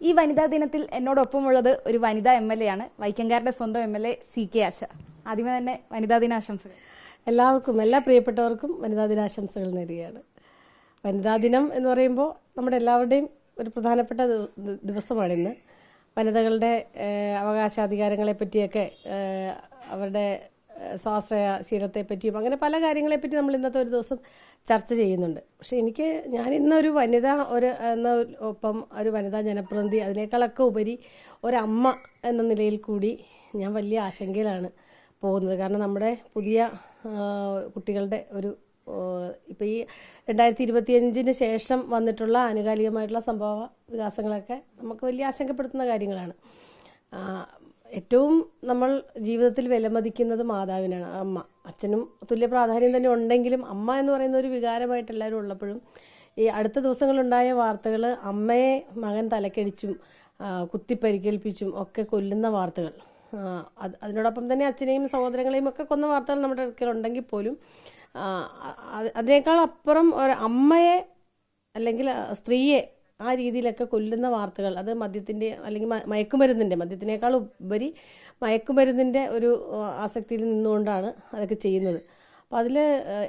ഈ വനിതാ ദിനത്തിൽ എന്നോടൊപ്പമുള്ളത് ഒരു വനിതാ എം എൽ എ ആണ് വൈക്കങ്കാരുടെ സ്വന്തം M L A C K Asha. ആദ്യമേ തന്നെ വനിതാ ദിനാശംസകൾ. എല്ലാവർക്കും എല്ലാ പ്രിയപ്പെട്ടവർക്കും വനിതാ ദിനാശംസകൾ നേരുകയാണ്. വനിതാ ദിനം എന്ന് പറയുമ്പോൾ നമ്മുടെ എല്ലാവരുടെയും ഒരു പ്രധാനപ്പെട്ട ദിവസമാണ് ഇന്ന്. വനിതകളുടെ അവകാശാധികാരങ്ങളെ പറ്റിയൊക്കെ അവരുടെ സ്വാശ്രയ ശീലത്തെ പറ്റിയും അങ്ങനെ പല കാര്യങ്ങളെപ്പറ്റി നമ്മൾ ഇന്നത്തെ ഒരു ദിവസം ചർച്ച ചെയ്യുന്നുണ്ട്. പക്ഷെ എനിക്ക് ഞാൻ ഇന്നൊരു വനിത ഒരു എന്ന ഒപ്പം ഒരു വനിതാ ജനപ്രതിനിധി അതിനേക്കാളൊക്കെ ഉപരി ഒരമ്മ എന്ന നിലയിൽ കൂടി ഞാൻ വലിയ ആശങ്കയിലാണ് പോകുന്നത്. കാരണം നമ്മുടെ പുതിയ കുട്ടികളുടെ ഒരു ഇപ്പോൾ ഈ രണ്ടായിരത്തി ഇരുപത്തിയഞ്ചിന് ശേഷം വന്നിട്ടുള്ള ആനുകാലികമായിട്ടുള്ള സംഭവ വികാസങ്ങളൊക്കെ നമുക്ക് വലിയ ആശങ്കപ്പെടുത്തുന്ന കാര്യങ്ങളാണ്. ഏറ്റവും നമ്മൾ ജീവിതത്തിൽ വിലമതിക്കുന്നത് മാതാവിനാണ് അമ്മ. അച്ഛനും തുല്യ പ്രാധാന്യം തന്നെ ഉണ്ടെങ്കിലും അമ്മ എന്ന് പറയുന്ന ഒരു വികാരമായിട്ട് എല്ലാവരും ഉള്ളപ്പോഴും ഈ അടുത്ത ദിവസങ്ങളുണ്ടായ വാർത്തകൾ അമ്മയെ മകൻ തലക്കടിച്ചും കുത്തിപ്പരിക്കേൽപ്പിച്ചും ഒക്കെ കൊല്ലുന്ന വാർത്തകൾ. അത് അതിനോടൊപ്പം തന്നെ അച്ഛനെയും സഹോദരങ്ങളെയും ഒക്കെ കൊന്ന വാർത്തകൾ നമ്മുടെ അടുക്കലുണ്ടെങ്കിൽ പോലും അതിനേക്കാൾ അപ്പുറം ഒരു അമ്മയെ അല്ലെങ്കിൽ സ്ത്രീയെ ആ രീതിയിലൊക്കെ കൊല്ലുന്ന വാർത്തകൾ അത് മദ്യത്തിന്റെ അല്ലെങ്കിൽ മയക്കുമരുന്നിന്റെ മദ്യത്തിനേക്കാൾ ഉപരി മയക്കുമരുന്നിന്റെ ഒരു ആസക്തിയിൽ നിന്നുകൊണ്ടാണ് അതൊക്കെ ചെയ്യുന്നത്. അപ്പോൾ അതിൽ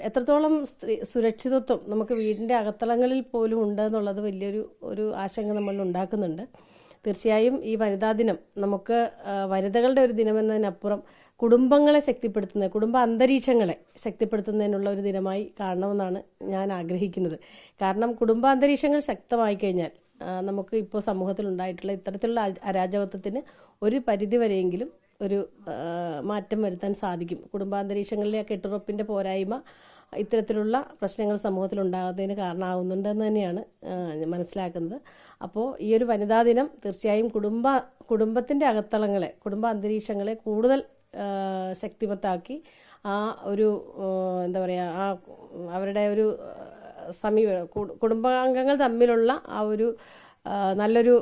എത്രത്തോളം സ്ത്രീ സുരക്ഷിതത്വം നമുക്ക് വീടിന്റെ അകത്തളങ്ങളിൽ പോലും ഉണ്ട് എന്നുള്ളത് വലിയൊരു ഒരു ആശങ്ക നമ്മളിൽ ഉണ്ടാക്കുന്നുണ്ട്. തീർച്ചയായും ഈ വനിതാ ദിനം നമുക്ക് വനിതകളുടെ ഒരു ദിനമെന്നതിനപ്പുറം കുടുംബങ്ങളെ ശക്തിപ്പെടുത്തുന്ന കുടുംബ അന്തരീക്ഷങ്ങളെ ശക്തിപ്പെടുത്തുന്നതിനുള്ള ഒരു ദിനമായി കാണണമെന്നാണ് ഞാൻ ആഗ്രഹിക്കുന്നത്. കാരണം കുടുംബ അന്തരീക്ഷങ്ങൾ ശക്തമായി കഴിഞ്ഞാൽ നമുക്ക് ഇപ്പോൾ സമൂഹത്തിൽ ഉണ്ടായിട്ടുള്ള ഇത്തരത്തിലുള്ള അരാജകത്വത്തിന് ഒരു പരിധിവരെയെങ്കിലും ഒരു മാറ്റം വരുത്താൻ സാധിക്കും. കുടുംബാന്തരീക്ഷങ്ങളിലെ കെട്ടുറപ്പിന്റെ പോരായ്മ ഇത്തരത്തിലുള്ള പ്രശ്നങ്ങൾ സമൂഹത്തിൽ ഉണ്ടാകുന്നതിന് കാരണമാകുന്നുണ്ടെന്ന് തന്നെയാണ് മനസ്സിലാക്കുന്നത്. അപ്പോൾ ഈ ഒരു വനിതാ ദിനം തീർച്ചയായും കുടുംബ കുടുംബത്തിന്റെ അകത്തളങ്ങളെ കുടുംബ അന്തരീക്ഷങ്ങളെ കൂടുതൽ ശക്തിമത്താക്കി ആ ഒരു എന്താ പറയുക ആ അവരുടെ ഒരു സമീപ കുടുംബാംഗങ്ങൾ തമ്മിലുള്ള ആ ഒരു നല്ലൊരു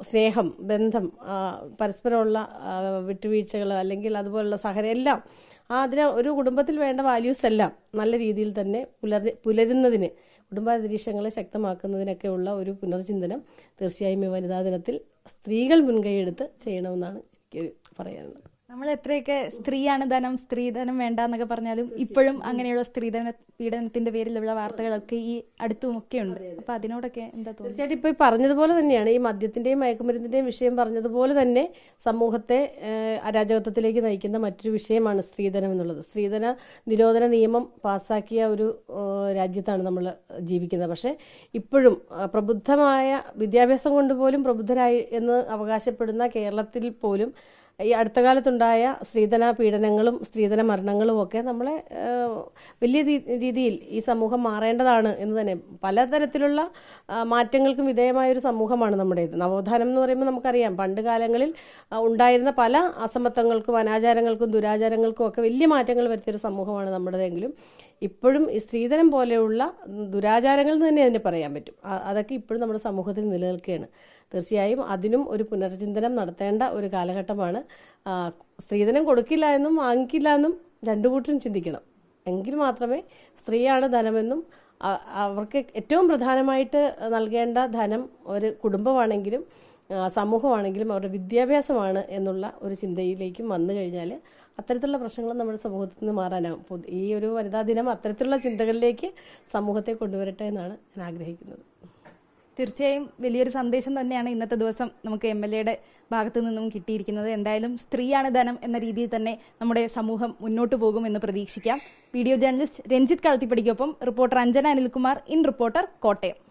സ്നേഹം ബന്ധം പരസ്പരമുള്ള വിട്ടുവീഴ്ചകൾ അല്ലെങ്കിൽ അതുപോലുള്ള സഹര എല്ലാം അതിന് ഒരു കുടുംബത്തിൽ വേണ്ട വാല്യൂസ് എല്ലാം നല്ല രീതിയിൽ തന്നെ പുലർ പുലരുന്നതിന് കുടുംബാന്തരീക്ഷങ്ങളെ ശക്തമാക്കുന്നതിനൊക്കെ ഉള്ള ഒരു പുനർചിന്തനം തീർച്ചയായും ഈ വനിതാ ദിനത്തിൽ സ്ത്രീകൾ മുൻകൈയെടുത്ത് ചെയ്യണമെന്നാണ് എനിക്ക് പറയാനുള്ളത്. നമ്മൾ എത്രയൊക്കെ സ്ത്രീയാണ് ധനം സ്ത്രീധനം വേണ്ട എന്നൊക്കെ പറഞ്ഞാലും ഇപ്പോഴും അങ്ങനെയുള്ള സ്ത്രീധന പീഡനത്തിന്റെ പേരിലുള്ള വാർത്തകളൊക്കെ ഈ അടുത്തും ഒക്കെ ഉണ്ട് അപ്പൊ അതിനോടൊക്കെ എന്താ തോന്നുന്നത്? തീർച്ചയായിട്ടും ഇപ്പോൾ ഈ പറഞ്ഞതുപോലെ തന്നെയാണ്. ഈ മദ്യത്തിന്റെയും മയക്കുമരുന്നിന്റെയും വിഷയം പറഞ്ഞതുപോലെ തന്നെ സമൂഹത്തെ അരാജകത്വത്തിലേക്ക് നയിക്കുന്ന മറ്റൊരു വിഷയമാണ് സ്ത്രീധനം എന്നുള്ളത്. സ്ത്രീധന നിരോധന നിയമം പാസാക്കിയ ഒരു രാജ്യത്താണ് നമ്മൾ ജീവിക്കുന്നത്. പക്ഷേ ഇപ്പോഴും പ്രബുദ്ധമായ വിദ്യാഭ്യാസം കൊണ്ടുപോലും പ്രബുദ്ധരായി എന്ന് അവകാശപ്പെടുന്ന കേരളത്തിൽ പോലും ഈ അടുത്ത കാലത്തുണ്ടായ സ്ത്രീധന പീഡനങ്ങളും സ്ത്രീധന മരണങ്ങളും ഒക്കെ നമ്മളെ വലിയ രീതിയിൽ ഈ സമൂഹം മാറേണ്ടതാണ് എന്ന് തന്നെ പലതരത്തിലുള്ള മാറ്റങ്ങൾക്കും വിധേയമായ ഒരു സമൂഹമാണ് നമ്മുടേത്. നവോത്ഥാനം എന്ന് പറയുമ്പോൾ നമുക്കറിയാം പണ്ട് കാലങ്ങളിൽ ഉണ്ടായിരുന്ന പല അസമത്വങ്ങൾക്കും അനാചാരങ്ങൾക്കും ദുരാചാരങ്ങൾക്കും ഒക്കെ വലിയ മാറ്റങ്ങൾ വരുത്തിയൊരു സമൂഹമാണ് നമ്മുടേതെങ്കിലും. ഇപ്പോഴും സ്ത്രീധനം പോലെയുള്ള ദുരാചാരങ്ങൾ തന്നെ അതിനെ പറയാൻ പറ്റും. അതൊക്കെ ഇപ്പോഴും നമ്മുടെ സമൂഹത്തിൽ നിലനിൽക്കുകയാണ്. തീർച്ചയായും അതിനും ഒരു പുനർചിന്തനം നടത്തേണ്ട ഒരു കാലഘട്ടമാണ്. സ്ത്രീധനം കൊടുക്കില്ല എന്നും വാങ്ങിക്കില്ല എന്നും രണ്ടു കൂട്ടരും ചിന്തിക്കണം. എങ്കിൽ മാത്രമേ സ്ത്രീയാണ് ധനമെന്നും അവർക്ക് ഏറ്റവും പ്രധാനമായിട്ട് നൽകേണ്ട ധനം ഒരു കുടുംബമാണെങ്കിലും സമൂഹമാണെങ്കിലും അവരുടെ വിദ്യാഭ്യാസമാണ് എന്നുള്ള ഒരു ചിന്തയിലേക്കും വന്നു കഴിഞ്ഞാൽ അത്തരത്തിലുള്ള പ്രശ്നങ്ങൾ നമ്മുടെ സമൂഹത്തിൽ നിന്ന് മാറാനാവും. ഈ ഒരു വനിതാ ദിനം അത്തരത്തിലുള്ള ചിന്തകളിലേക്ക് സമൂഹത്തെ കൊണ്ടുവരട്ടെ എന്നാണ് ഞാൻ ആഗ്രഹിക്കുന്നത്. തീർച്ചയായും വലിയൊരു സന്ദേശം തന്നെയാണ് ഇന്നത്തെ ദിവസം നമുക്ക് എം എൽ എയുടെ ഭാഗത്തു നിന്നും കിട്ടിയിരിക്കുന്നത്. എന്തായാലും സ്ത്രീയാണ് ധനം എന്ന രീതിയിൽ തന്നെ നമ്മുടെ സമൂഹം മുന്നോട്ട് പോകും എന്ന് പ്രതീക്ഷിക്കാം. Video journalist Ranjith കളത്തിപ്പടിക്കൊപ്പം reporter Anjana Anilkumar in reporter Kottayam.